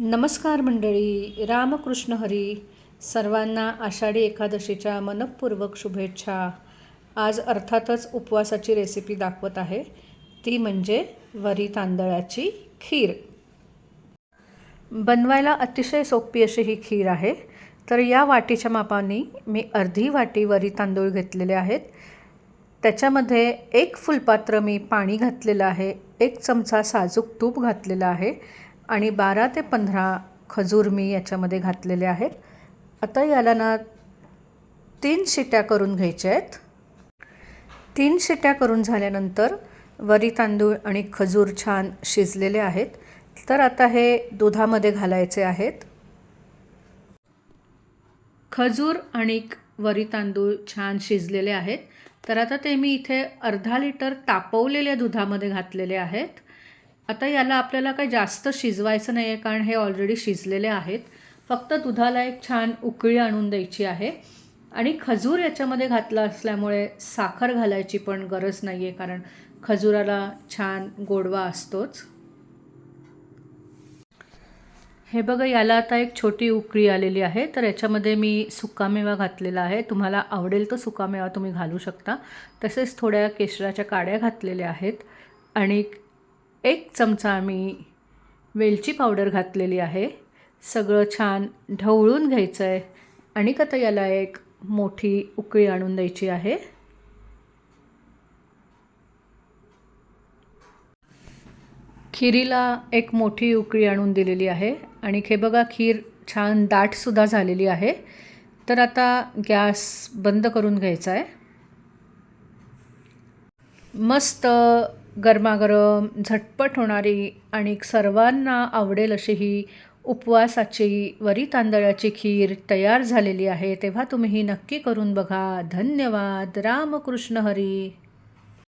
नमस्कार मंडळी रामकृष्ण हरी सर्वांना आषाढी एकादशीच्या मनपूर्वक शुभेच्छा. आज अर्थातच उपवासाची रेसिपी दाखवत आहे. ती म्हणजे वरी तांदळाची खीर. बनवायला अतिशय सोपी अशी ही खीर आहे. तर या वाटीच्या मापाने मी अर्धी वाटी वरी तांदूळ घेतलेले आहेत. त्याच्यामध्ये एक फुलपात्र मी पाणी घातलेलं आहे. एक चमचा साजूक तूप घातलेलं आहे. आणि बारा ते पंधरा खजूर मी याच्यामध्ये घातलेले आहेत. आता याला ना तीन शिट्या करून घ्यायच्या आहेत. तीन शिट्या करून झाल्यानंतर वरी तांदूळ आणि खजूर छान शिजलेले आहेत. तर आता हे दुधामध्ये घालायचे आहेत. खजूर आणि वरी तांदूळ छान शिजलेले आहेत. तर आता ते मी इथे अर्धा लिटर तापवलेल्या दुधामध्ये घातलेले आहेत. आता याला आपल्याला काही जास्त शिजवायचं नाही आहे कारण हे ऑलरेडी शिजलेले आहेत. फक्त दुधाला एक छान उकळी आणून द्यायची आहे. आणि खजूर याच्यामध्ये घातला असल्यामुळे साखर घालायची पण गरज नाही आहे कारण खजुराला छान गोडवा असतोच. हे बघा याला आता एक छोटी उकळी आलेली आहे. तर याच्यामध्ये मी सुकामेवा घातलेला आहे. तुम्हाला आवडेल तो सुकामेवा तुम्ही घालू शकता. तसेच थोड्या केशराच्या काड्या घातलेल्या आहेत. आणि एक चमचा आम्ही वेलची पावडर घातलेली आहे. सगळं छान ढवळून घ्यायचं आहे आणि आता याला एक मोठी उकळी आणून द्यायची आहे. खिरीला एक मोठी उकळी आणून दिलेली आहे. आणि हे बघा खीर छान दाटसुद्धा झालेली आहे. तर आता गॅस बंद करून घ्यायचा आहे मस्त गरमागरम झटपट होणारी आणि सर्वांना आवडेल अशी ही उपवासाची वरी तांदळाची खीर तयार झालेली आहे तेव्हा तुम्ही ही नक्की करून बघा. धन्यवाद. रामकृष्ण हरी.